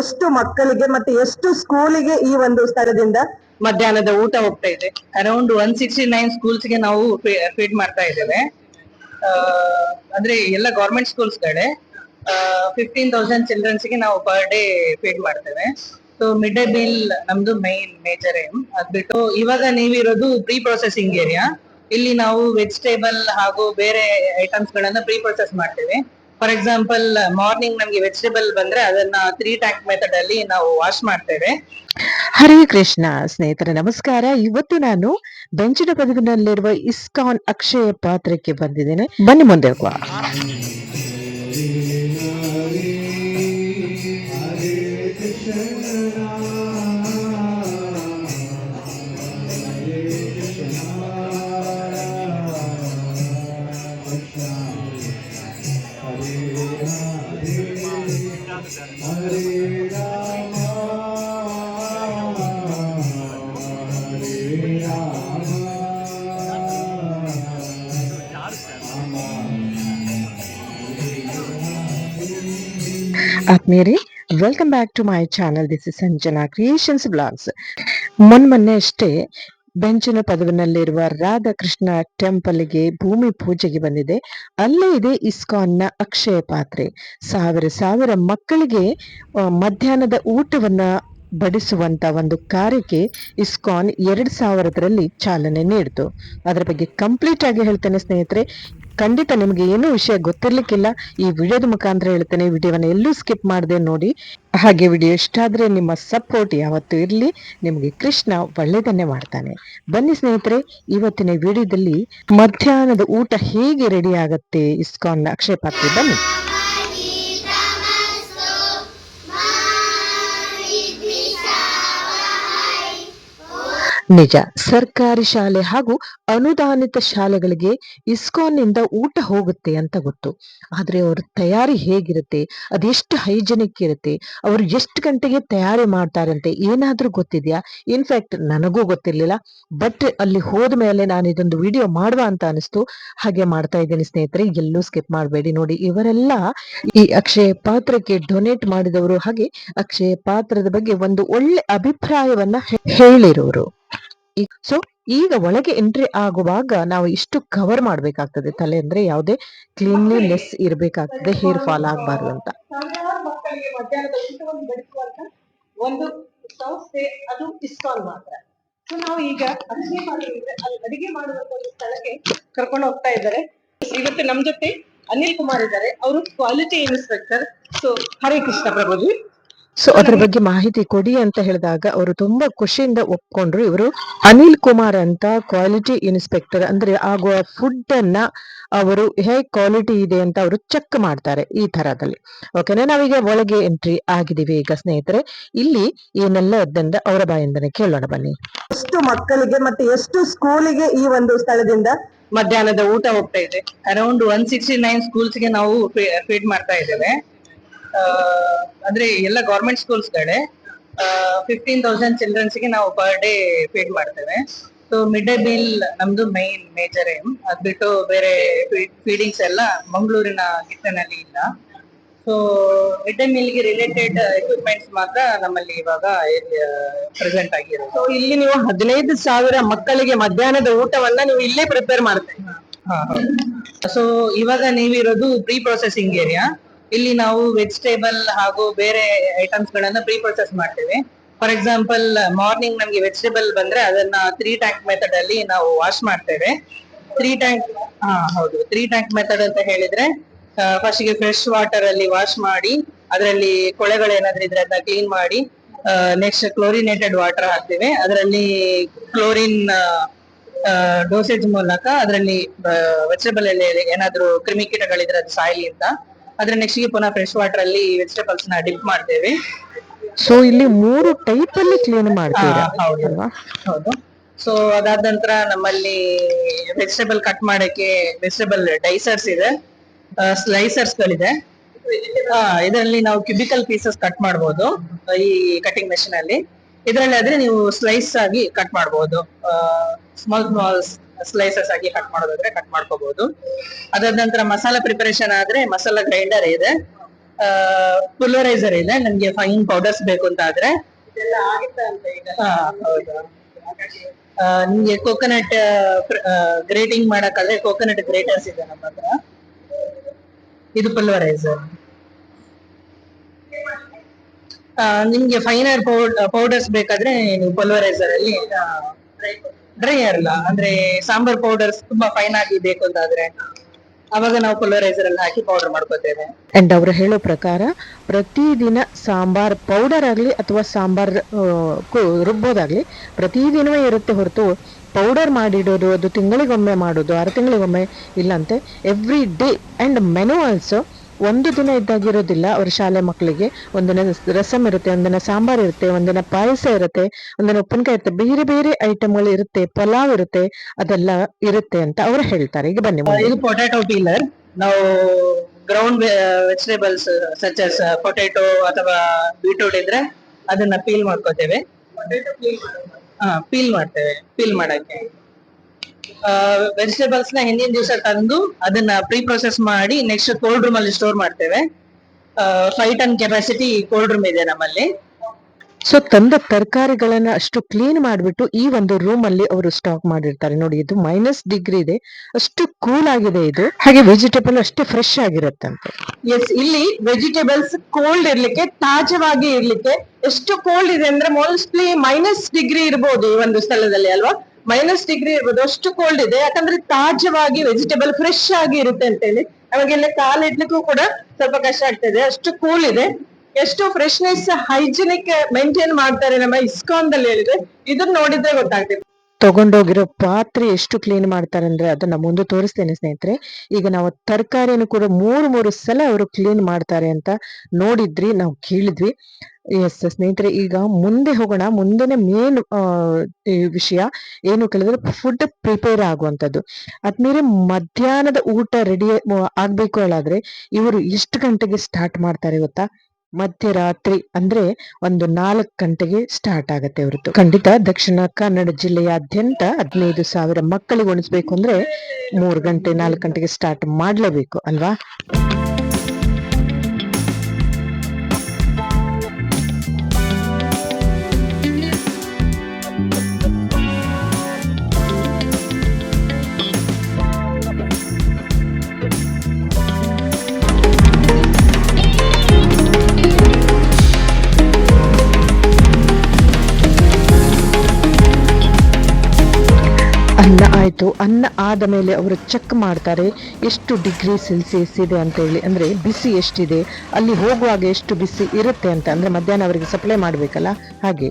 ಎಷ್ಟು ಮಕ್ಕಳಿಗೆ ಮತ್ತೆ ಎಷ್ಟು ಸ್ಕೂಲಿಗೆ ಈ ಒಂದು ಸ್ಥಳದಿಂದ ಮಧ್ಯಾಹ್ನದ ಊಟ ಹೋಗ್ತಾ ಇದೆ. ಅರೌಂಡ್ ಒನ್ ಸಿಕ್ಸ್ಟಿ ನೈನ್ ಸ್ಕೂಲ್ಸ್ಗೆ ನಾವು ಫೀಡ್ ಮಾಡ್ತಾ ಇದ್ದೇವೆ. ಅಂದ್ರೆ ಎಲ್ಲ ಗೌರ್ಮೆಂಟ್ ಸ್ಕೂಲ್ಸ್ ಗಳೇ ಫಿಫ್ಟೀನ್ ತೌಸಂಡ್ ಚಿಲ್ಡ್ರನ್ಸ್ಗೆ ನಾವು ಪರ್ ಡೇ ಫೀಡ್ ಮಾಡ್ತೇವೆ. ಸೊ ಮಿಡ್ ಡೇ ಮೀಲ್ ನಮ್ದು ಮೈನ್ ಮೇಜರ್ ಏಮ್ ಅದ್ಬಿಟ್ಟು ಇವಾಗ ನೀವಿರೋದು ಪ್ರೀ ಪ್ರೊಸೆಸಿಂಗ್ ಏರಿಯಾ ಇಲ್ಲಿ ನಾವು ವೆಜಿಟೇಬಲ್ ಹಾಗೂ ಬೇರೆ ಐಟಮ್ಸ್ ಗಳನ್ನ ಪ್ರೀ ಪ್ರೊಸೆಸ್ ಮಾಡ್ತೇವೆ. ಫಾರ್ ಎಕ್ಸಾಂಪಲ್ ಮಾರ್ನಿಂಗ್ ನಮ್ಗೆ ವೆಜಿಟೇಬಲ್ ಬಂದ್ರೆ ಅದನ್ನ ತ್ರೀ ಟ್ಯಾಂಕ್ ಮೆಥಡ್ ಅಲ್ಲಿ ನಾವು ವಾಶ್ ಮಾಡ್ತೇವೆ. ಹರೇ ಕೃಷ್ಣ ಸ್ನೇಹಿತರೆ, ನಮಸ್ಕಾರ. ಇವತ್ತು ನಾನು ಬೆಂಚಿನ ಪದವಿನಲ್ಲಿರುವ ಇಸ್ಕಾನ್ ಅಕ್ಷಯ ಪಾತ್ರಕ್ಕೆ ಬಂದಿದ್ದೇನೆ. ಬನ್ನಿ ಮುಂದೆ ಹೋಗುವ. ಆತ್ಮೀಯರೇ welcome back to my channel this is Sanjana creations blogs ಮೊನ್ನೆ ಅಷ್ಟೇ, ಬೆಂಚಿನ ಪದವಿನಲ್ಲಿರುವ ರಾಧಾಕೃಷ್ಣ ಟೆಂಪಲ್ಗೆ ಭೂಮಿ ಪೂಜೆಗೆ ಬಂದಿದೆ. ಅಲ್ಲೇ ಇದೆ ಇಸ್ಕಾನ್ನ ಅಕ್ಷಯ ಪಾತ್ರೆ. ಸಾವಿರ ಸಾವಿರ ಮಕ್ಕಳಿಗೆ ಮಧ್ಯಾಹ್ನದ ಊಟವನ್ನ ಬಡಿಸುವಂತ ಒಂದು ಕಾರ್ಯಕ್ಕೆ ಇಸ್ಕಾನ್ ಎರಡ್ ಸಾವಿರದರಲ್ಲಿ ಚಾಲನೆ ನೀಡಿತು. ಅದರ ಬಗ್ಗೆ ಕಂಪ್ಲೀಟ್ ಆಗಿ ಹೇಳ್ತೇನೆ ಸ್ನೇಹಿತರೆ. ಖಂಡಿತ ನಿಮಗೆ ಏನೂ ವಿಷಯ ಗೊತ್ತಿರ್ಲಿಕ್ಕಿಲ್ಲ, ಈ ವಿಡಿಯೋದ ಮುಖಾಂತರ ಹೇಳ್ತೇನೆ, ವಿಡಿಯೋವನ್ನು ಎಲ್ಲೂ ಸ್ಕಿಪ್ ಮಾಡದೆ ನೋಡಿ. ಹಾಗೆ ವಿಡಿಯೋ ಇಷ್ಟ ಆದ್ರೆ ನಿಮ್ಮ ಸಪೋರ್ಟ್ ಯಾವತ್ತೂ ಇರಲಿ, ನಿಮಗೆ ಕೃಷ್ಣ ಒಳ್ಳೇದನ್ನೇ ಮಾಡ್ತಾನೆ. ಬನ್ನಿ ಸ್ನೇಹಿತರೆ, ಇವತ್ತಿನ ವಿಡಿಯೋದಲ್ಲಿ ಮಧ್ಯಾಹ್ನದ ಊಟ ಹೇಗೆ ರೆಡಿ ಆಗತ್ತೆ, ಇಸ್ಕಾನ್ ಅಕ್ಷಯ ಪಾತ್ರೆ ಬನ್ನಿ. ನಿಜ. ಸರ್ಕಾರಿ ಶಾಲೆ ಹಾಗೂ ಅನುದಾನಿತ ಶಾಲೆಗಳಿಗೆ ಇಸ್ಕಾನ್ನಿಂದ ಊಟ ಹೋಗುತ್ತೆ ಅಂತ ಗೊತ್ತು. ಆದ್ರೆ ಅವ್ರ ತಯಾರಿ ಹೇಗಿರುತ್ತೆ? ಅದೆಷ್ಟು ಹೈಜೆನಿಕ್ ಇರುತ್ತೆ? ಅವರು ಎಷ್ಟು ಗಂಟೆಗೆ ತಯಾರಿ ಮಾಡ್ತಾರಂತೆ ಏನಾದರೂ ಗೊತ್ತಿದ್ಯಾ? ಇನ್ಫ್ಯಾಕ್ಟ್ ನನಗೂ ಗೊತ್ತಿರ್ಲಿಲ್ಲ. ಬಟ್ ಅಲ್ಲಿ ಹೋದ ಮೇಲೆ ನಾನು ಇದೊಂದು ವಿಡಿಯೋ ಮಾಡುವ ಅಂತ ಅನಿಸ್ತು. ಹಾಗೆ ಮಾಡ್ತಾ ಇದ್ದೀನಿ ಸ್ನೇಹಿತರೆ, ಎಲ್ಲೂ ಸ್ಕಿಪ್ ಮಾಡಬೇಡಿ ನೋಡಿ. ಇವರೆಲ್ಲ ಈ ಅಕ್ಷಯ ಪಾತ್ರಕ್ಕೆ ಡೊನೇಟ್ ಮಾಡಿದವರು ಹಾಗೆ ಅಕ್ಷಯ ಪಾತ್ರದ ಬಗ್ಗೆ ಒಂದು ಒಳ್ಳೆ ಅಭಿಪ್ರಾಯವನ್ನ ಹೇಳಿರೋರು. ಸೊ ಈಗ ಒಳಗೆ ಎಂಟ್ರಿ ಆಗುವಾಗ ನಾವು ಇಷ್ಟು ಕವರ್ ಮಾಡ್ಬೇಕಾಗ್ತದೆ ತಲೆ ಅಂದ್ರೆ ಯಾವುದೇ ಕ್ಲೀನ್ಲಿನೆಸ್ ಇರ್ಬೇಕಾಗ್ತದೆ ಹೇರ್ ಫಾಲ್ ಆಗ್ಬಾರ್ದು ಅಂತ. ಒಂದು ಸಂಸ್ಥೆ ಅದು ಇಸ್ಕಾನ್ ಮಾತ್ರ. ಸೊ ನಾವು ಈಗ ಅಡುಗೆ ಮಾಡಿದ್ರೆ ಅಲ್ಲಿ ಅಡಿಗೆ ಮಾಡುವಂತ ಒಂದು ಸ್ಥಳಕ್ಕೆ ಕರ್ಕೊಂಡು ಹೋಗ್ತಾ ಇದ್ದಾರೆ. ಇವತ್ತು ನಮ್ ಜೊತೆ ಅನಿಲ್ ಕುಮಾರ್ ಇದ್ದಾರೆ. ಅವರು quality inspector so Hare Krishna Prabhuji. So ಅದ್ರ ಬಗ್ಗೆ ಮಾಹಿತಿ ಕೊಡಿ ಅಂತ ಹೇಳಿದಾಗ ಅವರು ತುಂಬಾ ಖುಷಿಯಿಂದ ಒಪ್ಕೊಂಡ್ರು ಇವರು. ಅನಿಲ್ ಕುಮಾರ್ ಅಂತ ಕ್ವಾಲಿಟಿ ಇನ್ಸ್ಪೆಕ್ಟರ್ ಅಂದ್ರೆ ಆಗುವ ಫುಡ್ ಅನ್ನ ಅವರು ಹೇ ಕ್ವಾಲಿಟಿ ಇದೆ ಅಂತ ಅವರು ಚೆಕ್ ಮಾಡ್ತಾರೆ ಈ ತರದಲ್ಲಿ. ಓಕೆನಾ ನಾವೀಗ ಒಳಗೆ ಎಂಟ್ರಿ ಆಗಿದೀವಿ ಈಗ ಸ್ನೇಹಿತರೆ. ಇಲ್ಲಿ ಏನೆಲ್ಲ ಇದ್ದಂತ ಅವರ ಬಾಯಿಂದನೇ ಕೇಳೋಣ ಬನ್ನಿ. ಎಷ್ಟು ಮಕ್ಕಳಿಗೆ ಮತ್ತೆ ಎಷ್ಟು ಸ್ಕೂಲಿಗೆ ಈ ಒಂದು ಸ್ಥಳದಿಂದ? ಮಧ್ಯಾಹ್ನದ ಊಟ ಹೋಗ್ತಾ ಇದೆ. ಅರೌಂಡ್ ಒನ್ ಸಿಕ್ಸ್ಟಿ ನೈನ್ ಸ್ಕೂಲ್ಸ್ಗೆ ನಾವು ಫೀಡ್ ಮಾಡ್ತಾ ಇದ್ದೇವೆ. ಅಂದ್ರೆ ಎಲ್ಲ ಗೌರ್ಮೆಂಟ್ ಸ್ಕೂಲ್ಸ್ ಗಳೇ ಫಿಫ್ಟೀನ್ ತೌಸಂಡ್ ಚಿಲ್ಡ್ರನ್ಸ್ಗೆ ನಾವು ಪರ್ ಡೇ ಫೀಡ್ ಮಾಡ್ತೇವೆ. ಸೊ ಮಿಡ್ ಡೇ ಮೀಲ್ ನಮ್ದು ಮೈನ್ ಮೇಜರ್ ಏಮ್ ಅದ್ಬಿಟ್ಟು ಬೇರೆ ಫೀಡಿಂಗ್ಸ್ ಎಲ್ಲ ಮಂಗಳೂರಿನ ಕಿಚನಲ್ಲಿ ಇಲ್ಲ. ಸೊ ಮಿಡ್ ಡೇ ಮೀಲ್ಗೆ ರಿಲೇಟೆಡ್ ಎಕ್ವಿಪ್ಮೆಂಟ್ಸ್ ಮಾತ್ರ ನಮ್ಮಲ್ಲಿ ಇವಾಗ ಪ್ರೆಸೆಂಟ್ ಆಗಿರೋದು. ಸೊ ಇಲ್ಲಿ ನೀವು ಹದಿನೈದು ಸಾವಿರ ಮಕ್ಕಳಿಗೆ ಮಧ್ಯಾಹ್ನದ ಊಟವನ್ನ ನೀವು ಇಲ್ಲೇ ಪ್ರಿಪೇರ್ ಮಾಡ್ತೀರಿ. ಸೊ ಇವಾಗ ನೀವಿರೋದು ಪ್ರೀ ಪ್ರೊಸೆಸಿಂಗ್ ಏರಿಯಾ ಇಲ್ಲಿ ನಾವು ವೆಜಿಟೇಬಲ್ ಹಾಗೂ ಬೇರೆ ಐಟಮ್ಸ್ ಗಳನ್ನ ಪ್ರೀ ಪ್ರೊಸೆಸ್ ಮಾಡ್ತೇವೆ. ಫಾರ್ ಎಕ್ಸಾಂಪಲ್ ಮಾರ್ನಿಂಗ್ ನಮ್ಗೆ ವೆಜಿಟೇಬಲ್ ಬಂದ್ರೆ ಅದನ್ನ ತ್ರೀ ಟ್ಯಾಂಕ್ ಮೆಥಡ್ ಅಲ್ಲಿ ನಾವು ವಾಶ್ ಮಾಡ್ತೇವೆ. ತ್ರೀ ಟ್ಯಾಂಕ್ ಹಾ, ಹೌದು. ತ್ರೀ ಟ್ಯಾಂಕ್ ಮೆಥಡ್ ಅಂತ ಹೇಳಿದ್ರೆ ಫಸ್ಟ್ಗೆ ಫ್ರೆಶ್ ವಾಟರ್ ಅಲ್ಲಿ ವಾಶ್ ಮಾಡಿ, ಅದರಲ್ಲಿ ಕೊಳೆಗಳು ಏನಾದ್ರೂ ಇದ್ರೆ ಅದನ್ನ ಕ್ಲೀನ್ ಮಾಡಿ ನೆಕ್ಸ್ಟ್ ಕ್ಲೋರಿನೇಟೆಡ್ ವಾಟರ್ ಹಾಕ್ತೇವೆ. ಅದರಲ್ಲಿ ಕ್ಲೋರಿನ್ ಡೋಸೇಜ್ ಮೂಲಕ ಅದರಲ್ಲಿ ವೆಜಿಟೇಬಲ್ ಅಲ್ಲಿ ಏನಾದ್ರೂ ಕ್ರಿಮಿಕೀಟಗಳಿದ್ರೆ ಅದು ಸಾಯ್ಲಿ ಅಂತ. ಅದ್ರ ನೆಕ್ಸ್ಟ್ಗೆ ಪುನಃ ಫ್ರೆಶ್ ವಾಟರ್ ಅಲ್ಲಿ ವೆಜಿಟೇಬಲ್ಸ್ನ ಡಿಪ್ ಮಾಡ್ತೇವೆ. ಸೊ ಇಲ್ಲಿ ಮೂರು ಟೈಪ್ ಅಲ್ಲಿ ಕ್ಲೀನ್ ಮಾಡ್ತೀರಾ? ಹೌದು. ಹೌದು. ಸೊ ಅದಾದ ನಂತರ ನಮ್ಮಲ್ಲಿ ವೆಜಿಟೇಬಲ್ ಕಟ್ ಮಾಡಕ್ಕೆ ವೆಜಿಟೇಬಲ್ ಡೈಸರ್ಸ್ ಇದೆ. ಸ್ಲೈಸರ್ಸ್ ಗಳಿದೆ ಇದರಲ್ಲಿ ನಾವು ಕ್ಯೂಬಿಕಲ್ ಪೀಸಸ್ ಕಟ್ ಮಾಡಬಹುದು ಈ ಕಟಿಂಗ್ ಮೆಷಿನ್ ಅಲ್ಲಿ. ಇದರಲ್ಲಿ ಆದ್ರೆ ನೀವು ಸ್ಲೈಸ್ ಆಗಿ ಕಟ್ ಮಾಡಬಹುದು ಸ್ಮಾಲ್ ಸ್ಮಾಲ್ ಸ್ಲೈಸಸ್ ಆಗಿ ಕಟ್ ಮಾಡೋದಾದ್ರೆ ಕಟ್ ಮಾಡ್ಕೋಬಹುದು ಅದಾದ ನಂತರ ಮಸಾಲಾ ಪ್ರಿಪರೇಷನ್ ಆದ್ರೆ ಮಸಾಲಾ ಗ್ರೈಂಡರ್ ಇದೆ. ಪುಲರೈಸರ್ ಇದೆ. ನನ್ಗೆ ಫೈನ್ ಪೌಡರ್ಸ್ ಬೇಕು ಅಂತ ಆದ್ರೆ ನಿಮ್ಗೆ ಕೋಕೋನಟ್ ಗ್ರೇಟಿಂಗ್ ಮಾಡಕ್ಕಾದ್ರೆ ಕೋಕೋನಟ್ ಗ್ರೇಟರ್ಸ್ ಇದೆ ನಮ್ಮ ಹತ್ರ. ಇದು ಪುಲ್ವರೈಸರ್ ನಿಮ್ಗೆ ಫೈನರ್ ಪೌಡರ್ಸ್ ಬೇಕಾದ್ರೆ ನೀವು ಪುಲ್ವರೈಸರ್ ಅಲ್ಲಿ ಡ್ರೈ ಅಲ್ಲ, ಅಂದ್ರೆ ಸಾಂಬಾರ್ ಪೌಡರ್ಸ್ ತುಂಬಾ ಫೈನ್ ಆಗಿ ಬೇಕು ಅಂತಾದ್ರೆ ಅವಾಗ ನಾವು ಪುಲ್ವರೈಸರ್ ಅಲ್ಲಿ ಹಾಕಿ ಪೌಡರ್ ಮಾಡ್ಕೋತೇವೆ. ಅಂಡ್ ಅವರು ಹೇಳೋ ಪ್ರಕಾರ ಪ್ರತಿದಿನ ಸಾಂಬಾರ್ ಪೌಡರ್ ಆಗಲಿ ಅಥವಾ ಸಾಂಬಾರ್ ರುಬ್ಬೋದಾಗ್ಲಿ ಪ್ರತಿದಿನವೇ ಇರುತ್ತೆ ಹೊರತು ಪೌಡರ್ ಮಾಡಿಡೋದು, ಅದು ತಿಂಗಳಿಗೊಮ್ಮೆ ಮಾಡೋದು, ಆರು ತಿಂಗಳಿಗೊಮ್ಮೆ ಇಲ್ಲಂತೆ every day and menu also ಒಂದು ದಿನ ಇದ್ದಾಗಿರೋದಿಲ್ಲ ಅವ್ರ ಶಾಲೆ ಮಕ್ಕಳಿಗೆ ಒಂದಿನ ರಸಂ ಇರುತ್ತೆ ಒಂದಿನ ಸಾಂಬಾರ್ ಇರುತ್ತೆ ಒಂದಿನ ಪಾಯಸ ಇರುತ್ತೆ ಒಂದಿನ ಉಪ್ಪಿನಕಾಯಿ ಇರುತ್ತೆ ಬೇರೆ ಬೇರೆ ಐಟಮ್ಗಳು ಇರುತ್ತೆ ಪಲಾವ್ ಇರುತ್ತೆ ಅದೆಲ್ಲ ಇರುತ್ತೆ ಅಂತ ಅವ್ರು ಹೇಳ್ತಾರೆ. ಈಗ ಬನ್ನಿ. ಇದು ಪೊಟ್ಯಾಟೊ ಪೀಲರ್ ನಾವು ground vegetables such potato potato ಅಥವಾ ಬೀಟ್ರೂಟ್ ಇದ್ರೆ ಅದನ್ನ ಪೀಲ್ ಮಾಡ್ಕೋತೇವೆ. ಹಾ ಪೀಲ್ ಮಾಡ್ತೇವೆ. ಪೀಲ್ ಮಾಡಕ್ಕೆ. ವೆಜಿಟೇಬಲ್ಸ್ನ ಹಿಂದಿನ ದಿವಸ ತಂದು ಅದನ್ನ ಪ್ರೀ ಪ್ರೊಸೆಸ್ ಮಾಡಿ ನೆಕ್ಸ್ಟ್ ಕೋಲ್ಡ್ ರೂಮ್ ಅಲ್ಲಿ ಸ್ಟೋರ್ ಮಾಡ್ತೇವೆ. Five ton capacity cold room ಇದೆ ನಮ್ಮಲ್ಲಿ. ಸೊ ತಂದ ತರಕಾರಿಗಳನ್ನ ಅಷ್ಟು ಕ್ಲೀನ್ ಮಾಡಿಬಿಟ್ಟು ಈ ಒಂದು ರೂಮ್ ಅಲ್ಲಿ ಅವರು ಸ್ಟಾಕ್ ಮಾಡಿರ್ತಾರೆ. ನೋಡಿ ಇದು ಮೈನಸ್ ಡಿಗ್ರಿ ಇದೆ. ಅಷ್ಟು ಕೂಲ್ ಆಗಿದೆ ಇದು. ಹಾಗೆ ವೆಜಿಟೇಬಲ್ ಅಷ್ಟೇ ಫ್ರೆಶ್ ಆಗಿರುತ್ತಂತೆ ಎಸ್ ಇಲ್ಲಿ ವೆಜಿಟೇಬಲ್ಸ್ ಕೋಲ್ಡ್ ಇರ್ಲಿಕ್ಕೆ ತಾಜವಾಗಿ ಇರ್ಲಿಕ್ಕೆ ಎಷ್ಟು ಕೋಲ್ಡ್ ಇದೆ ಅಂದ್ರೆ ಮೋಸ್ಟ್ಲಿ ಮೈನಸ್ ಡಿಗ್ರಿ ಇರ್ಬೋದು ಈ ಒಂದು ಸ್ಥಳದಲ್ಲಿ ಅಲ್ವಾ? ಮೈನಸ್ ಡಿಗ್ರಿ ಇರ್ಬೋದು, ಅಷ್ಟು ಕೋಲ್ಡ್ ಇದೆ. ಯಾಕಂದ್ರೆ ತಾಜವಾಗಿ ವೆಜಿಟೇಬಲ್ ಫ್ರೆಶ್ ಆಗಿ ಇರುತ್ತೆ ಅಂತ ಹೇಳಿ ಕಾಲಿಡ್ಲಿಕ್ಕೂ ಕೂಡ ಸ್ವಲ್ಪ ಕಷ್ಟ ಆಗ್ತದೆ ಅಷ್ಟು ಕೂಲ್ ಇದೆ. ಎಷ್ಟು ಫ್ರೆಶ್ನೆಸ್ ಹೈಜಿನಿಕ್ ಮೇಂಟೈನ್ ಮಾಡ್ತಾರೆ ನಮ್ಮ ಇಸ್ಕಾನ್ ದಲ್ಲಿ ಹೇಳಿದ್ರೆ. ಇದನ್ನ ನೋಡಿದ್ರೆ ಗೊತ್ತಾಗ್ತದೆ. ತಗೊಂಡೋಗಿರೋ ಪಾತ್ರೆ ಎಷ್ಟು ಕ್ಲೀನ್ ಮಾಡ್ತಾರೆ ಅಂದ್ರೆ ಅದನ್ನ ಮುಂದೆ ತೋರಿಸ್ತೇನೆ ಸ್ನೇಹಿತರೆ. ಈಗ ನಾವು ತರಕಾರಿಯನ್ನು ಕೂಡ ಮೂರು ಮೂರು ಸಲ ಅವರು ಕ್ಲೀನ್ ಮಾಡ್ತಾರೆ ಅಂತ ನೋಡಿದ್ರಿ, ನಾವು ಕೇಳಿದ್ವಿ. ಎಸ್ ಸ್ನೇಹಿತರೆ, ಈಗ ಮುಂದೆ ಹೋಗೋಣ, ಮುಂದೆನೆ ಮೇನ್ ವಿಷಯ ಏನು ಕೇಳಿದ್ರೆ ಫುಡ್ ಪ್ರಿಪೇರ್ ಆಗುವಂತದ್ದು ಅದ್ಮೇಲೆ ಮಧ್ಯಾಹ್ನದ ಊಟ ರೆಡಿ ಆಗ್ಬೇಕು ಹೇಳಾದ್ರೆ ಇವರು ಎಷ್ಟು ಗಂಟೆಗೆ ಸ್ಟಾರ್ಟ್ ಮಾಡ್ತಾರೆ ಗೊತ್ತಾ? ಮಧ್ಯರಾತ್ರಿ ಅಂದ್ರೆ ಒಂದು ನಾಲ್ಕು ಗಂಟೆಗೆ ಸ್ಟಾರ್ಟ್ ಆಗುತ್ತೆ ಅವರದ್ದು ಖಂಡಿತ ದಕ್ಷಿಣ ಕನ್ನಡ ಜಿಲ್ಲೆಯಾದ್ಯಂತ ಹದಿನೈದು ಸಾವಿರ ಮಕ್ಕಳಿಗೆ ಉಣಿಸ್ಬೇಕು ಅಂದ್ರೆ ಮೂರು ಗಂಟೆ ನಾಲ್ಕು ಗಂಟೆಗೆ ಸ್ಟಾರ್ಟ್ ಮಾಡ್ಲೇಬೇಕು, ಅಲ್ವಾ? ಆಯ್ತು. ಅನ್ನ ಆದ ಮೇಲೆ ಅವರು ಚೆಕ್ ಮಾಡ್ತಾರೆ, ಎಷ್ಟು ಡಿಗ್ರಿ ಸೆಲ್ಸಿಯಸ್ ಇದೆ ಅಂತ ಹೇಳಿ. ಅಂದ್ರೆ ಬಿಸಿ ಎಷ್ಟಿದೆ, ಅಲ್ಲಿ ಹೋಗುವಾಗ ಎಷ್ಟು ಬಿಸಿ ಇರುತ್ತೆ ಅಂತ. ಅಂದರೆ ಮಧ್ಯಾಹ್ನ ಅವರಿಗೆ ಸಪ್ಲೈ ಮಾಡಬೇಕಲ್ಲ? ಹಾಗೆ.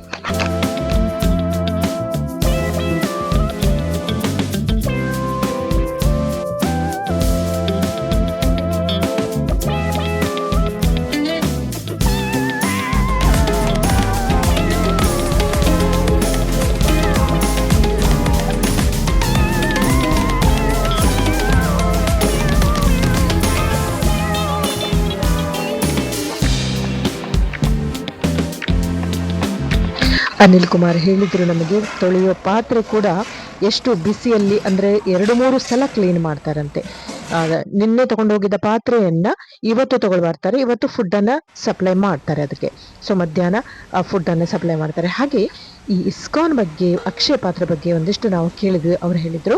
ಅನಿಲ್ ಕುಮಾರ್ ಹೇಳಿದ್ರು ನಮಗೆ, ತೊಳೆಯುವ ಪಾತ್ರೆ ಕೂಡ ಎಷ್ಟು ಬಿಸಿಯಲ್ಲಿ ಅಂದ್ರೆ ಎರಡು ಮೂರು ಸಲ ಕ್ಲೀನ್ ಮಾಡ್ತಾರಂತೆ. ನಿನ್ನೆ ತಗೊಂಡೋಗಿದ್ದ ಪಾತ್ರೆಯನ್ನ ಇವತ್ತು ತಗೊಂಡು ಬರ್ತಾರೆ ಇವತ್ತು ಫುಡ್ ಅನ್ನ ಸಪ್ಲೈ ಮಾಡ್ತಾರೆ ಅದಕ್ಕೆ. ಸೊ ಮಧ್ಯಾಹ್ನ, ಆ ಫುಡ್ ಅನ್ನ ಸಪ್ಲೈ ಮಾಡ್ತಾರೆ. ಹಾಗೆ ಈ ಇಸ್ಕಾನ್ ಬಗ್ಗೆ, ಅಕ್ಷಯ ಪಾತ್ರೆ ಬಗ್ಗೆ ಒಂದಿಷ್ಟು ನಾವು ಕೇಳಿದ್ವಿ. ಅವ್ರು ಹೇಳಿದ್ರು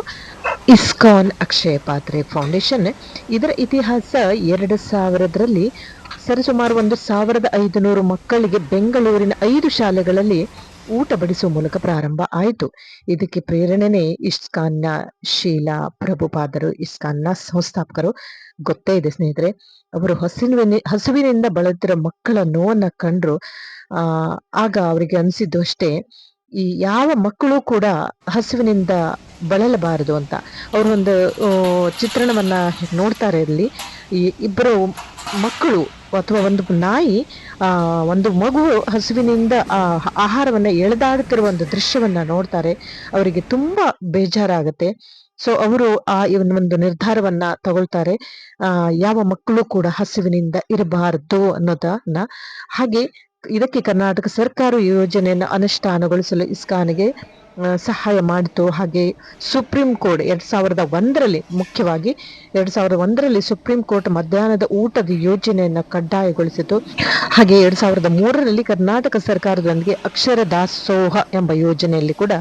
ಇಸ್ಕಾನ್ ಅಕ್ಷಯ ಪಾತ್ರೆ ಫೌಂಡೇಶನ್ ಇದರ ಇತಿಹಾಸ ಎರಡು ಸಾವಿರದಲ್ಲಿ ಸರಿಸುಮಾರು ಒಂದು ಸಾವಿರದ ಐದುನೂರು ಮಕ್ಕಳಿಗೆ ಬೆಂಗಳೂರಿನ ಐದು ಶಾಲೆಗಳಲ್ಲಿ ಊಟ ಬಡಿಸುವ ಮೂಲಕ ಪ್ರಾರಂಭ ಆಯಿತು. ಇದಕ್ಕೆ ಪ್ರೇರಣೆನೇ ಇಸ್ಕಾನ್ನ ಶೀಲಾ, ಪ್ರಭುಪಾದರು, ಇಸ್ಕಾನ್ನ ಸಂಸ್ಥಾಪಕರು. ಗೊತ್ತೇ ಇದೆ ಸ್ನೇಹಿತರೆ, ಅವರು ಹಸಿವಿನ ಹಸುವಿನಿಂದ ಬಳಲ್ತಿರೋ ಮಕ್ಕಳ ನೋವನ್ನು ಕಂಡ್ರು. ಆಗ ಅವರಿಗೆ ಅನಿಸಿದ್ದು ಅಷ್ಟೇ, ಈ ಯಾವ ಮಕ್ಕಳು ಕೂಡ ಹಸುವಿನಿಂದ ಬಳಲಬಾರದು ಅಂತ. ಅವರು ಒಂದು ಚಿತ್ರಣವನ್ನ ನೋಡ್ತಾರೆ ಇಲ್ಲಿ ಈ ಇಬ್ಬರು ಮಕ್ಕಳು ಅಥವಾ ಒಂದು ನಾಯಿ ಒಂದು ಮಗು ಹಸುವಿನಿಂದ ಆಹಾರವನ್ನ ಎಳೆದಾಡುತ್ತಿರುವ ಒಂದು ದೃಶ್ಯವನ್ನ ನೋಡ್ತಾರೆ. ಅವರಿಗೆ ತುಂಬಾ ಬೇಜಾರಾಗುತ್ತೆ. ಸೊ ಅವರು ಆ ಒಂದು ನಿರ್ಧಾರವನ್ನ ತಗೊಳ್ತಾರೆ. ಆ, ಯಾವ ಮಕ್ಕಳು ಕೂಡ ಹಸಿವಿನಿಂದ ಇರಬಾರದು ಅನ್ನೋದನ್ನ. ಹಾಗೆ ಇದಕ್ಕೆ ಕರ್ನಾಟಕ ಸರ್ಕಾರ ಯೋಜನೆಯನ್ನು ಅನುಷ್ಠಾನಗೊಳಿಸಲು ಇಸ್ಕಾನ್ಗೆ ಸಹಾಯ ಮಾಡಿತು. ಹಾಗೆ ಸುಪ್ರೀಂ ಕೋರ್ಟ್ ಎರಡ್ ಸಾವಿರದ ಒಂದರಲ್ಲಿ ಮುಖ್ಯವಾಗಿ ಎರಡ್ ಸಾವಿರದ ಒಂದರಲ್ಲಿ ಸುಪ್ರೀಂ ಕೋರ್ಟ್ ಮಧ್ಯಾಹ್ನದ ಊಟದ ಯೋಜನೆಯನ್ನ ಕಡ್ಡಾಯಗೊಳಿಸಿತು. ಹಾಗೆ ಎರಡ್ ಸಾವಿರದ ಮೂರರಲ್ಲಿ ಕರ್ನಾಟಕ ಸರ್ಕಾರದೊಂದಿಗೆ ಅಕ್ಷರ ದಾಸೋಹ ಎಂಬ ಯೋಜನೆಯಲ್ಲಿ ಕೂಡ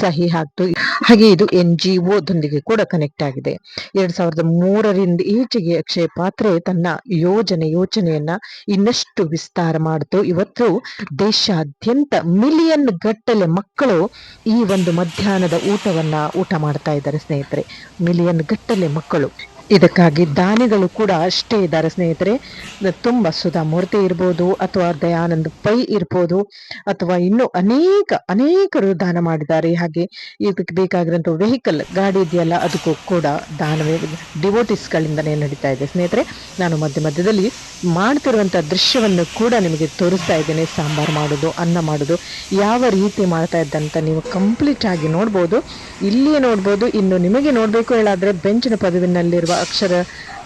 ಸಹಿ ಹಾಕ್ತು. ಹಾಗೆ ಇದು ಎನ್ ಜಿ ದೊಂದಿಗೆ ಕೂಡ ಕನೆಕ್ಟ್ ಆಗಿದೆ. ಎರಡ್ ಸಾವಿರದ ಮೂರರಿಂದ ಈಚೆಗೆ ಅಕ್ಷಯ ಪಾತ್ರೆ ತನ್ನ ಯೋಜನೆ ಯೋಚನೆಯನ್ನ ಇನ್ನಷ್ಟು ವಿಸ್ತಾರ ಮಾಡಿತು. ಇವತ್ತು ದೇಶಾದ್ಯಂತ ಮಿಲಿಯನ್ ಗಟ್ಟಲೆ ಮಕ್ಕಳು ಒಂದು ಮಧ್ಯಾಹ್ನದ ಊಟವನ್ನ ಊಟ ಮಾಡ್ತಾ ಇದ್ದಾರೆ ಸ್ನೇಹಿತರೆ. ಮಿಲಿಯನ್ ಗಟ್ಟಲೆ ಮಕ್ಕಳು. ಇದಕ್ಕಾಗಿ ದಾನಿಗಳು ಕೂಡ ಅಷ್ಟೇ ಇದ್ದಾರೆ, ಸ್ನೇಹಿತರೆ. ತುಂಬ ಸುಧಾ ಮೂರ್ತಿ ಇರ್ಬೋದು, ಅಥವಾ ದಯಾನಂದ ಪೈ ಇರ್ಬೋದು, ಅಥವಾ ಇನ್ನು ಅನೇಕ, ಅನೇಕರು ದಾನ ಮಾಡಿದ್ದಾರೆ. ಹಾಗೆ ಇದಕ್ಕೆ ಬೇಕಾಗಿರುವಂಥ ವೆಹಿಕಲ್ ಗಾಡಿ ಇದೆಯಲ್ಲ, ಅದಕ್ಕೂ ಕೂಡ ದಾನವೇ ಡಿವೋಟಿಸ್ಗಳಿಂದನೇ ನಡೀತಾ ಇದೆ, ಸ್ನೇಹಿತರೆ. ನಾನು ಮಧ್ಯ ಮಧ್ಯದಲ್ಲಿ ಮಾಡ್ತಿರುವಂಥ ದೃಶ್ಯವನ್ನು ಕೂಡ ನಿಮಗೆ ತೋರಿಸ್ತಾ ಇದ್ದೇನೆ. ಸಾಂಬಾರ್ ಮಾಡೋದು, ಅನ್ನ ಮಾಡೋದು, ಯಾವ ರೀತಿ ಮಾಡ್ತಾ ಇದ್ದಂತ ನೀವು ಕಂಪ್ಲೀಟ್ ಆಗಿ ನೋಡ್ಬೋದು. ಇಲ್ಲಿಯೇ ನೋಡ್ಬೋದು. ಇನ್ನು ನಿಮಗೆ ನೋಡಬೇಕು ಹೇಳಾದ್ರೆ ಬೆಂಚಿನ ಪದವಿನಲ್ಲಿರುವ ಅಕ್ಷರ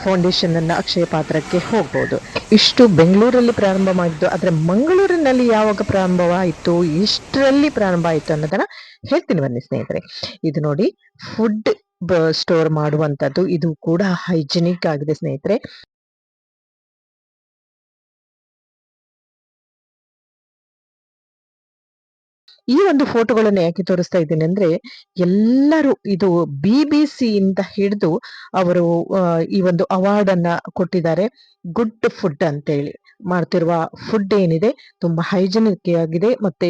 ಫೌಂಡೇಶನ್ ಅನ್ನ ಅಕ್ಷಯ ಪಾತ್ರಕ್ಕೆ ಹೋಗ್ಬೋದು. ಇಷ್ಟು ಬೆಂಗಳೂರಲ್ಲಿ ಪ್ರಾರಂಭ ಮಾಡಿದ್ದು, ಆದ್ರೆ ಮಂಗಳೂರಿನಲ್ಲಿ ಯಾವಾಗ ಪ್ರಾರಂಭವಾಯಿತು, ಇಷ್ಟರಲ್ಲಿ ಪ್ರಾರಂಭ ಆಯಿತು ಅನ್ನೋದನ್ನ ಹೇಳ್ತೀನಿ ಬನ್ನಿ ಸ್ನೇಹಿತರೆ. ಇದು ನೋಡಿ ಫುಡ್ ಸ್ಟೋರ್ ಮಾಡುವಂತದ್ದು ಇದು ಕೂಡ ಹೈಜಿನಿಕ್ ಆಗಿದೆ ಸ್ನೇಹಿತರೆ. ಈ ಒಂದು ಫೋಟೋಗಳನ್ನು ಯಾಕೆ ತೋರಿಸ್ತಾ ಇದ್ದೀನಿ ಅಂದ್ರೆ ಎಲ್ಲರೂ ಇದು ಬಿ ಬಿ ಸಿ ಇಂದ ಹಿಡಿದು ಅವರು ಈ ಒಂದು ಅವಾರ್ಡ್ ಅನ್ನ ಕೊಟ್ಟಿದ್ದಾರೆ. ಗುಡ್ ಫುಡ್ ಅಂತೇಳಿ ಮಾಡ್ತಿರುವ ಫುಡ್ ಏನಿದೆ, ತುಂಬಾ ಹೈಜಿನಿಕ್ ಆಗಿದೆ ಮತ್ತೆ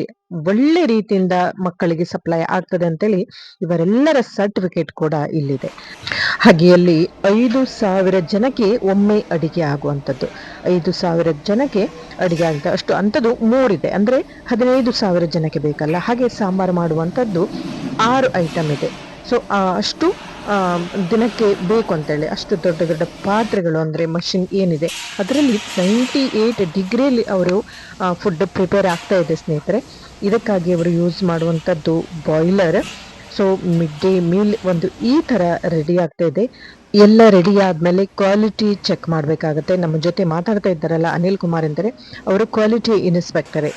ಒಳ್ಳೆ ರೀತಿಯಿಂದ ಮಕ್ಕಳಿಗೆ ಸಪ್ಲೈ ಆಗ್ತದೆ ಅಂತೇಳಿ ಇವರೆಲ್ಲರ ಸರ್ಟಿಫಿಕೇಟ್ ಕೂಡ ಇಲ್ಲಿದೆ. ಹಾಗೆ ಅಲ್ಲಿ ಐದು ಸಾವಿರ ಜನಕ್ಕೆ ಒಮ್ಮೆ ಅಡಿಗೆ ಆಗುವಂಥದ್ದು. ಐದು ಸಾವಿರ ಜನಕ್ಕೆ ಅಡಿಗೆ ಆಗುತ್ತೆ. ಅಷ್ಟು ಅಂಥದ್ದು ಮೂರಿದೆ. ಅಂದರೆ ಹದಿನೈದು ಸಾವಿರ ಜನಕ್ಕೆ ಬೇಕಲ್ಲ. ಹಾಗೆ ಸಾಂಬಾರು ಮಾಡುವಂಥದ್ದು ಆರು ಐಟಮ್ ಇದೆ. ಸೊ ಅಷ್ಟು ದಿನಕ್ಕೆ ಬೇಕು ಅಂತೇಳಿ, ಅಷ್ಟು ದೊಡ್ಡ ದೊಡ್ಡ ಪಾತ್ರೆಗಳು ಅಂದರೆ ಮಷಿನ್ ಏನಿದೆ. ಅದರಲ್ಲಿ ನೈಂಟಿ ಏಯ್ಟ್ ಡಿಗ್ರಿಯಲ್ಲಿ ಅವರು ಫುಡ್ ಪ್ರಿಪೇರ್ ಆಗ್ತಾ ಇದೆ ಸ್ನೇಹಿತರೆ. ಇದಕ್ಕಾಗಿ ಅವರು ಯೂಸ್ ಮಾಡುವಂಥದ್ದು boiler so mid day meal ಒಂದು ಈ ತರ ರೆಡಿ ಆಗ್ತಾ ಇದೆ. ಎಲ್ಲ ರೆಡಿ ಆದ್ಮೇಲೆ ಕ್ವಾಲಿಟಿ ಚೆಕ್ ಮಾಡಬೇಕಾಗತ್ತೆ. ನಮ್ಮ ಜೊತೆ ಮಾತಾಡ್ತಾ ಇದ್ದಾರಲ್ಲ ಅನಿಲ್ ಕುಮಾರ್ ಎಂದರೆ, ಅವರು ಕ್ವಾಲಿಟಿ ಇನ್ಸ್ಪೆಕ್ಟರೇ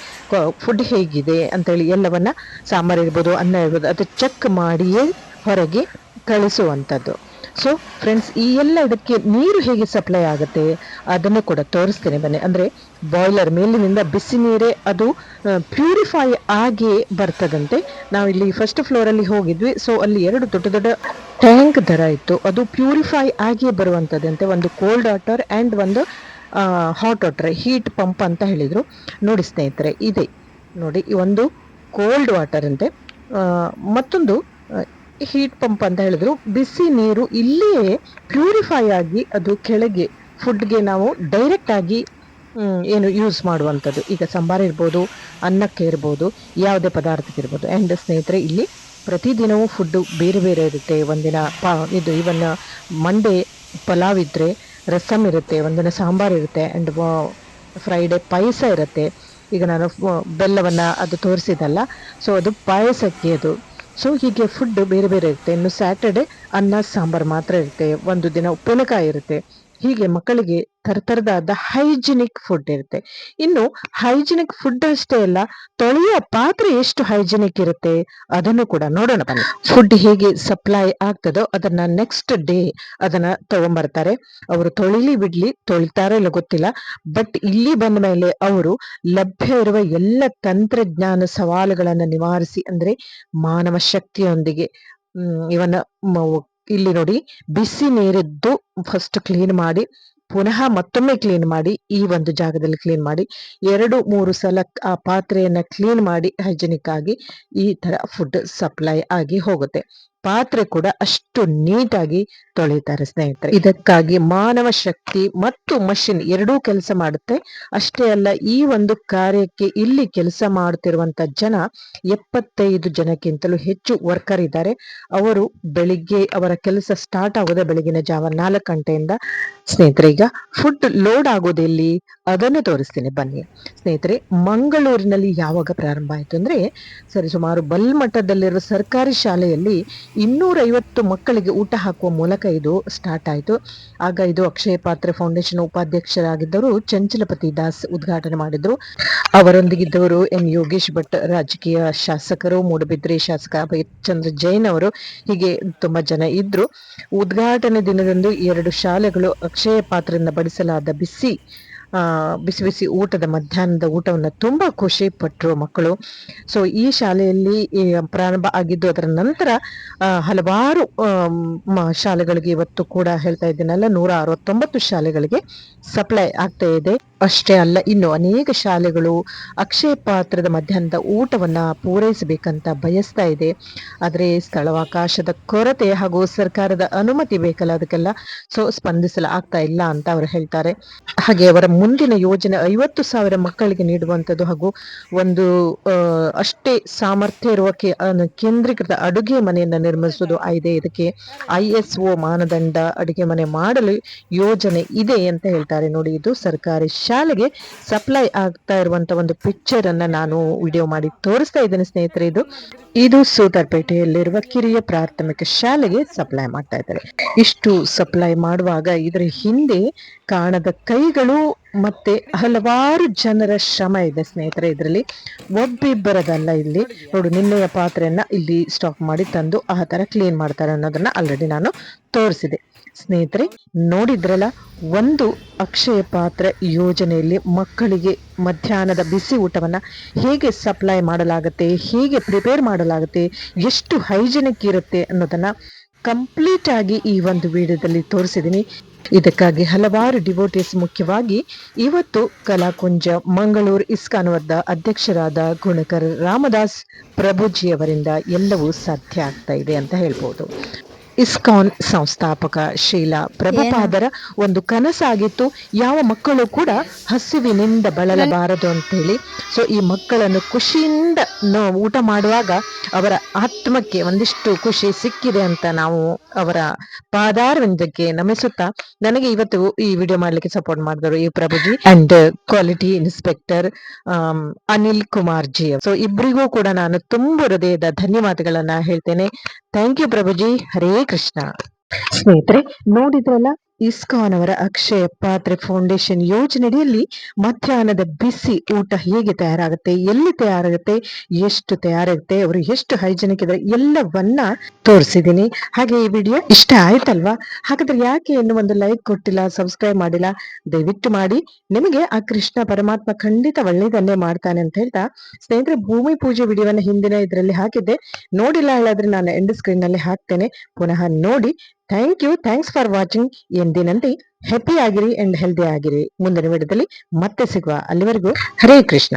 ಫುಡ್ ಹೇಗಿದೆ ಅಂತೇಳಿ ಎಲ್ಲವನ್ನ ಸಾಂಬಾರ್ ಇರ್ಬೋದು, ಅನ್ನ ಇರ್ಬೋದು, ಅದು ಚೆಕ್ ಮಾಡಿಯೇ ಹೊರಗೆ ಕಳಿಸುವಂಥದ್ದು. ಸೊ ಫ್ರೆಂಡ್ಸ್ ಈ ಎಲ್ಲ ಇದಕ್ಕೆ ನೀರು ಹೇಗೆ ಸಪ್ಲೈ ಆಗುತ್ತೆ, ಅದನ್ನು ಕೂಡ ತೋರಿಸ್ತೇನೆ. ಬನ್ನಿ, ಅಂದರೆ ಬಾಯ್ಲರ್ ಮೇಲಿನಿಂದ ಬಿಸಿ ನೀರೇ ಅದು ಪ್ಯೂರಿಫೈ ಆಗಿ ಬರ್ತದಂತೆ. ನಾವು ಇಲ್ಲಿ ಫಸ್ಟ್ ಫ್ಲೋರಲ್ಲಿ ಹೋಗಿದ್ವಿ. ಸೊ ಅಲ್ಲಿ ಎರಡು ದೊಡ್ಡ ದೊಡ್ಡ ಟ್ಯಾಂಕ್ ದರ ಇತ್ತು. ಅದು ಪ್ಯೂರಿಫೈ ಆಗಿ ಬರುವಂಥದ್ದಂತೆ ಒಂದು ಕೋಲ್ಡ್ ವಾಟರ್ ಆ್ಯಂಡ್ ಒಂದು ಹಾಟ್ ವಾಟರ್ ಹೀಟ್ ಪಂಪ್ ಅಂತ ಹೇಳಿದರು. ನೋಡಿ ಸ್ನೇಹಿತರೆ, ಇದೆ. ನೋಡಿ, ಈ ಒಂದು ಕೋಲ್ಡ್ ವಾಟರ್ ಅಂತೆ. ಮತ್ತೊಂದು ಹೀಟ್ ಪಂಪ್ ಅಂತ ಹೇಳಿದ್ರು. ಬಿಸಿ ನೀರು ಇಲ್ಲಿಯೇ ಪ್ಯೂರಿಫೈ ಆಗಿ ಅದು ಕೆಳಗೆ ಫುಡ್ಗೆ ನಾವು ಡೈರೆಕ್ಟ್ ಆಗಿ ಏನು ಯೂಸ್ ಮಾಡುವಂಥದ್ದು. ಈಗ ಸಾಂಬಾರ್ ಇರ್ಬೋದು, ಅನ್ನಕ್ಕೆ ಇರ್ಬೋದು, ಯಾವುದೇ ಪದಾರ್ಥಕ್ಕೆ ಇರ್ಬೋದು ಆ್ಯಂಡ್ ಸ್ನೇಹಿತರೆ, ಇಲ್ಲಿ ಪ್ರತಿದಿನವೂ ಫುಡ್ಡು ಬೇರೆ ಬೇರೆ ಇರುತ್ತೆ. ಒಂದಿನ ಪಾ, ಇದು ಇವನ್ ಮಂಡೇ ಪಲಾವ್ ಇದ್ದರೆ ರಸಮ್ ಇರುತ್ತೆ, ಒಂದಿನ ಸಾಂಬಾರ್ ಇರುತ್ತೆ ಆ್ಯಂಡ್ ಫ್ರೈಡೆ ಪಾಯಸ ಇರುತ್ತೆ. ಈಗ ನಾನು ಬೆಲ್ಲವನ್ನ ಅದು ತೋರಿಸಿದಲ್ಲ ಸೊ ಅದು ಪಾಯಸಕ್ಕೆ ಅದು. ಸೊ ಹೀಗೆ ಫುಡ್ ಬೇರೆ ಬೇರೆ ಇರುತ್ತೆ. ಇನ್ನು ಸ್ಯಾಟರ್ಡೆ ಅನ್ನ ಸಾಂಬಾರ್ ಮಾತ್ರ ಇರುತ್ತೆ. ಒಂದು ದಿನ ಉಪ್ಪಿನಕಾಯಿ ಇರುತ್ತೆ. ಹೀಗೆ ಮಕ್ಕಳಿಗೆ ತರತರದಾದ ಹೈಜಿನಿಕ್ ಫುಡ್ ಇರುತ್ತೆ. ಇನ್ನು ಹೈಜಿನಿಕ್ ಫುಡ್ ಅಷ್ಟೇ ಅಲ್ಲ, ತೊಳೆಯುವ ಪಾತ್ರೆ ಎಷ್ಟು ಹೈಜಿನಿಕ್ ಇರುತ್ತೆ ಅದನ್ನು ಕೂಡ ನೋಡೋಣ ಬನ್ನಿ. ಫುಡ್ ಹೇಗೆ ಸಪ್ಲೈ ಆಗ್ತದೋ ಅದನ್ನ ನೆಕ್ಸ್ಟ್ ಡೇ ಅದನ್ನ ತಗೊಂಬರ್ತಾರೆ. ಅವರು ತೊಳಿಲಿ ಬಿಡ್ಲಿ ತೊಳಿತಾರೋ ಇಲ್ಲ ಗೊತ್ತಿಲ್ಲ ಬಟ್ ಇಲ್ಲಿ ಬಂದ ಮೇಲೆ ಅವರು ಲಭ್ಯ ಇರುವ ಎಲ್ಲ ತಂತ್ರಜ್ಞಾನ ಸವಾಲುಗಳನ್ನು ನಿವಾರಿಸಿ ಅಂದ್ರೆ ಮಾನವ ಶಕ್ತಿಯೊಂದಿಗೆ ಮ- ಇಲ್ಲಿ ನೋಡಿ, ಬಿಸಿ ನೀರಿದ್ದು ಫಸ್ಟ್ ಕ್ಲೀನ್ ಮಾಡಿ, ಪುನಃ ಮತ್ತೊಮ್ಮೆ ಕ್ಲೀನ್ ಮಾಡಿ, ಈ ಒಂದು ಜಾಗದಲ್ಲಿ ಕ್ಲೀನ್ ಮಾಡಿ, ಎರಡು, ಮೂರು ಸಲ ಆ ಪಾತ್ರೆಯನ್ನ ಕ್ಲೀನ್ ಮಾಡಿ ಹೈಜಿನಿಕ್ ಆಗಿ ಈ ತರ ಫುಡ್ ಸಪ್ಲೈ ಆಗಿ ಹೋಗುತ್ತೆ. ಪಾತ್ರೆ ಕೂಡ ಅಷ್ಟು ನೀಟಾಗಿ ತೊಳಿತಾರೆ ಸ್ನೇಹಿತರೆ. ಇದಕ್ಕಾಗಿ ಮಾನವ ಶಕ್ತಿ ಮತ್ತು ಮಷಿನ್ ಎರಡೂ ಕೆಲಸ ಮಾಡುತ್ತೆ. ಅಷ್ಟೇ ಅಲ್ಲ, ಈ ಒಂದು ಕಾರ್ಯಕ್ಕೆ ಇಲ್ಲಿ ಕೆಲಸ ಮಾಡುತ್ತಿರುವಂತ ಜನ ಎಪ್ಪತ್ತೈದು ಜನಕ್ಕಿಂತಲೂ ಹೆಚ್ಚು ವರ್ಕರ್ ಇದ್ದಾರೆ. ಅವರು ಬೆಳಿಗ್ಗೆ ಅವರ ಕೆಲಸ ಸ್ಟಾರ್ಟ್ ಆಗೋದೇ ಬೆಳಗಿನ ಜಾವ ನಾಲ್ಕು ಗಂಟೆಯಿಂದ. ಸ್ನೇಹಿತರೆ, ಈಗ ಫುಡ್ ಲೋಡ್ ಆಗೋದೆಲ್ಲಿ ಅದನ್ನು ತೋರಿಸ್ತೀನಿ, ಬನ್ನಿ. ಸ್ನೇಹಿತರೆ, ಮಂಗಳೂರಿನಲ್ಲಿ ಯಾವಾಗ ಪ್ರಾರಂಭ ಆಯಿತು ಅಂದ್ರೆ, ಸರಿ, ಸುಮಾರು ಬಲ್ಮಟ್ಟದಲ್ಲಿರುವ ಸರ್ಕಾರಿ ಶಾಲೆಯಲ್ಲಿ ಇನ್ನೂರೈವತ್ತು ಮಕ್ಕಳಿಗೆ ಊಟ ಹಾಕುವ ಮೂಲಕ ಇದು ಸ್ಟಾರ್ಟ್ ಆಯಿತು. ಆಗ ಇದು ಅಕ್ಷಯ ಪಾತ್ರೆ ಫೌಂಡೇಶನ್ ಉಪಾಧ್ಯಕ್ಷರಾಗಿದ್ದವರು ಚಂಚಲಪತಿ ದಾಸ್ ಉದ್ಘಾಟನೆ ಮಾಡಿದ್ರು. ಅವರೊಂದಿಗಿದ್ದವರು ಎಂ ಯೋಗೇಶ್ ಭಟ್, ರಾಜಕೀಯ ಶಾಸಕರು, ಮೂಡಬಿದ್ರೆ ಶಾಸಕ ಅಭಯ ಚಂದ್ರ ಜೈನ್ ಅವರು, ಹೀಗೆ ತುಂಬಾ ಜನ ಇದ್ರು. ಉದ್ಘಾಟನೆ ದಿನದಂದು ಎರಡು ಶಾಲೆಗಳು ಅಕ್ಷಯ ಪಾತ್ರದಿಂದ ಬಡಿಸಲಾದ ಬಿಸಿ ಬಿಸಿ ಬಿಸಿ ಊಟದ ಮಧ್ಯಾಹ್ನದ ಊಟವನ್ನು ತುಂಬಾ ಖುಷಿ ಪಟ್ಟರು ಮಕ್ಕಳು. ಸೊ ಈ ಶಾಲೆಯಲ್ಲಿ ಪ್ರಾರಂಭ ಆಗಿದ್ದು ಅದರ ನಂತರ ಹಲವಾರು ಶಾಲೆಗಳಿಗೆ ಇವತ್ತು ಕೂಡ ಹೇಳ್ತಾ ಇದ್ದೀನಲ್ಲ, ನೂರ ಅರವತ್ತೊಂಬತ್ತು ಶಾಲೆಗಳಿಗೆ ಸಪ್ಲೈ ಆಗ್ತಾ ಇದೆ. ಅಷ್ಟೇ ಅಲ್ಲ, ಇನ್ನು ಅನೇಕ ಶಾಲೆಗಳು ಅಕ್ಷಯ ಪಾತ್ರದ ಮಧ್ಯಾಹ್ನದ ಊಟವನ್ನ ಪೂರೈಸಬೇಕಂತ ಬಯಸ್ತಾ ಇದೆ. ಆದರೆ ಸ್ಥಳಾವಕಾಶದ ಕೊರತೆ ಹಾಗೂ ಸರ್ಕಾರದ ಅನುಮತಿ ಬೇಕಲ್ಲ, ಅದಕ್ಕೆಲ್ಲ ಸೊ ಸ್ಪಂದಿಸಲು ಆಗ್ತಾ ಇಲ್ಲ ಅಂತ ಅವರು ಹೇಳ್ತಾರೆ. ಹಾಗೆ ಅವರ ಮುಂದಿನ ಯೋಜನೆ ಐವತ್ತು ಸಾವಿರ ಮಕ್ಕಳಿಗೆ ನೀಡುವಂಥದ್ದು ಹಾಗೂ ಒಂದು ಅಷ್ಟೇ ಸಾಮರ್ಥ್ಯ ಇರುವ ಕೇಂದ್ರೀಕೃತ ಅಡುಗೆ ಮನೆಯನ್ನು ನಿರ್ಮಿಸುವುದು ಇದೆ ಇದಕ್ಕೆ ಐ ಎಸ್ ಒ ಮಾನದಂಡ ಅಡುಗೆ ಮನೆ ಮಾಡಲು ಯೋಜನೆ ಇದೆ ಅಂತ ಹೇಳ್ತಾರೆ. ನೋಡಿ, ಇದು ಸರ್ಕಾರಿ ಶಾಲೆಗೆ ಸಪ್ಲೈ ಆಗ್ತಾ ಇರುವಂತ ಒಂದು ಪಿಕ್ಚರ್ ಅನ್ನ ನಾನು ವಿಡಿಯೋ ಮಾಡಿ ತೋರಿಸ್ತಾ ಇದ್ದೇನೆ ಸ್ನೇಹಿತರೆ ಇದು. ಇದು ಸೂತರ್ಪೇಟೆಯಲ್ಲಿರುವ ಕಿರಿಯ ಪ್ರಾಥಮಿಕ ಶಾಲೆಗೆ ಸಪ್ಲೈ ಮಾಡ್ತಾ ಇದ್ದಾರೆ. ಇಷ್ಟು ಸಪ್ಲೈ ಮಾಡುವಾಗ ಇದರ ಹಿಂದೆ ಕಾಣದ ಕೈಗಳು ಮತ್ತೆ ಹಲವಾರು ಜನರ ಶ್ರಮ ಇದೆ ಸ್ನೇಹಿತರೆ ಇದರಲ್ಲಿ. ಒಬ್ಬಿಬ್ಬರದಲ್ಲ ಇಲ್ಲಿ. ನೋಡು, ನಿನ್ನೆಯ ಪಾತ್ರೆಯನ್ನ ಇಲ್ಲಿ ಸ್ಟಾಕ್ ಮಾಡಿ ತಂದು ಆ ತರ ಕ್ಲೀನ್ ಮಾಡ್ತಾರೆ ಅನ್ನೋದನ್ನ ಆಲ್ರೆಡಿ ನಾನು ತೋರಿಸಿದೆ. ಸ್ನೇಹಿತರೆ, ನೋಡಿದ್ರಲ್ಲ, ಒಂದು ಅಕ್ಷಯ ಪಾತ್ರ ಯೋಜನೆಯಲ್ಲಿ ಮಕ್ಕಳಿಗೆ ಮಧ್ಯಾಹ್ನದ ಬಿಸಿ ಊಟವನ್ನು ಹೇಗೆ ಸಪ್ಲೈ ಮಾಡಲಾಗುತ್ತೆ, ಹೇಗೆ ಪ್ರಿಪೇರ್ ಮಾಡಲಾಗುತ್ತೆ, ಎಷ್ಟು ಹೈಜೆನಿಕ್ ಇರುತ್ತೆ ಅನ್ನೋದನ್ನ ಕಂಪ್ಲೀಟ್ ಆಗಿ ಈ ಒಂದು ವಿಡಿಯೋದಲ್ಲಿ ತೋರಿಸಿದ್ದೀನಿ ಇದಕ್ಕಾಗಿ ಹಲವಾರು ಡಿವೋಟೀಸ್ ಮುಖ್ಯವಾಗಿ ಇವತ್ತು ಕಲಾಕುಂಜ ಮಂಗಳೂರು ಇಸ್ಕಾನ್ ವರ್ದ ಅಧ್ಯಕ್ಷರಾದ ಗುಣಕರ್ ರಾಮದಾಸ್ ಪ್ರಭುಜಿಯವರಿಂದ ಎಲ್ಲವೂ ಸಾಧ್ಯ ಆಗ್ತಾ ಇದೆ ಅಂತ ಹೇಳ್ಬೋದು. ಇಸ್ಕಾನ್ ಸಂಸ್ಥಾಪಕ ಶೀಲಾ ಪ್ರಭಪಾದರ ಒಂದು ಕನಸಾಗಿತ್ತು. ಯಾವ ಮಕ್ಕಳು ಕೂಡ ಹಸಿವಿನಿಂದ ಬಳಲಬಾರದು ಅಂತೇಳಿ. ಸೊ ಈ ಮಕ್ಕಳನ್ನು ಖುಷಿಯಿಂದ ಊಟ ಮಾಡುವಾಗ ಅವರ ಆತ್ಮಕ್ಕೆ ಒಂದಿಷ್ಟು ಖುಷಿ ಸಿಕ್ಕಿದೆ ಅಂತ ನಾವು ಅವರ ಪಾದಾರವಿಂದಕ್ಕೆ ನಮಿಸುತ್ತಾ ನನಗೆ ಇವತ್ತು ಈ ವಿಡಿಯೋ ಮಾಡ್ಲಿಕ್ಕೆ ಸಪೋರ್ಟ್ ಮಾಡಿದರು ಈ Prabhuji and quality inspector Anil Kumar ji so ಇಬ್ಬರಿಗೂ ಕೂಡ ನಾನು ತುಂಬ ಹೃದಯದ ಧನ್ಯವಾದಗಳನ್ನ ಹೇಳ್ತೇನೆ. Thank you Prabhuji. ಹರೇ ಕೃಷ್ಣ. ಸ್ನೇಹಿತರೆ ನೋಡಿದ್ರಲ್ಲ ಇಸ್ಕಾನ್ ಅವರ ಅಕ್ಷಯ ಪಾತ್ರೆ ಫೌಂಡೇಶನ್ ಯೋಜನೆಯಲ್ಲಿ ಮಧ್ಯಾಹ್ನದ ಬಿಸಿ ಊಟ ಹೇಗೆ ತಯಾರಾಗುತ್ತೆ, ಎಲ್ಲಿ ತಯಾರಾಗುತ್ತೆ, ಎಷ್ಟು ತಯಾರಾಗುತ್ತೆ, ಅವರು ಎಷ್ಟು ಹೈಜೆನಿಕ್ ಇದೆ ಎಲ್ಲವನ್ನ ತೋರಿಸಿದೀನಿ ಹಾಗೆ ಈ ವಿಡಿಯೋ ಇಷ್ಟ ಆಯ್ತಲ್ವಾ? ಹಾಗಾದ್ರೆ ಯಾಕೆ ಇನ್ನು ಒಂದು ಲೈಕ್ ಕೊಟ್ಟಿಲ್ಲ, ಸಬ್ಸ್ಕ್ರೈಬ್ ಮಾಡಿಲ್ಲ, ದಯವಿಟ್ಟು ಮಾಡಿ. ನಿಮಗೆ ಆ ಕೃಷ್ಣ ಪರಮಾತ್ಮ ಖಂಡಿತ ಒಳ್ಳೇದನ್ನೇ ಮಾಡ್ತಾನೆ ಅಂತ ಹೇಳ್ತಾ ಸ್ನೇಹಿತರೆ, ಭೂಮಿ ಪೂಜೆ ವಿಡಿಯೋನ ಹಿಂದಿನ ಇದರಲ್ಲಿ ಹಾಕಿದ್ದೆ. ನೋಡಿಲ್ಲ ಹೇಳಾದ್ರೆ ನಾನು ಎಂಡ್ ಸ್ಕ್ರೀನ್ನಲ್ಲಿ ಹಾಕ್ತೇನೆ. ಪುನಃ ನೋಡಿ. Thank you thanks for watching ಎಂದಿನಂತೆ ಹ್ಯಾಪಿ ಆಗಿರಿ ಅಂಡ್ ಹೆಲ್ದಿ ಆಗಿರಿ. ಮುಂದಿನ ವಿಡಿಯೋದಲ್ಲಿ ಮತ್ತೆ ಸಿಗುವ. ಅಲ್ಲಿವರೆಗೂ ಹರೇ ಕೃಷ್ಣ.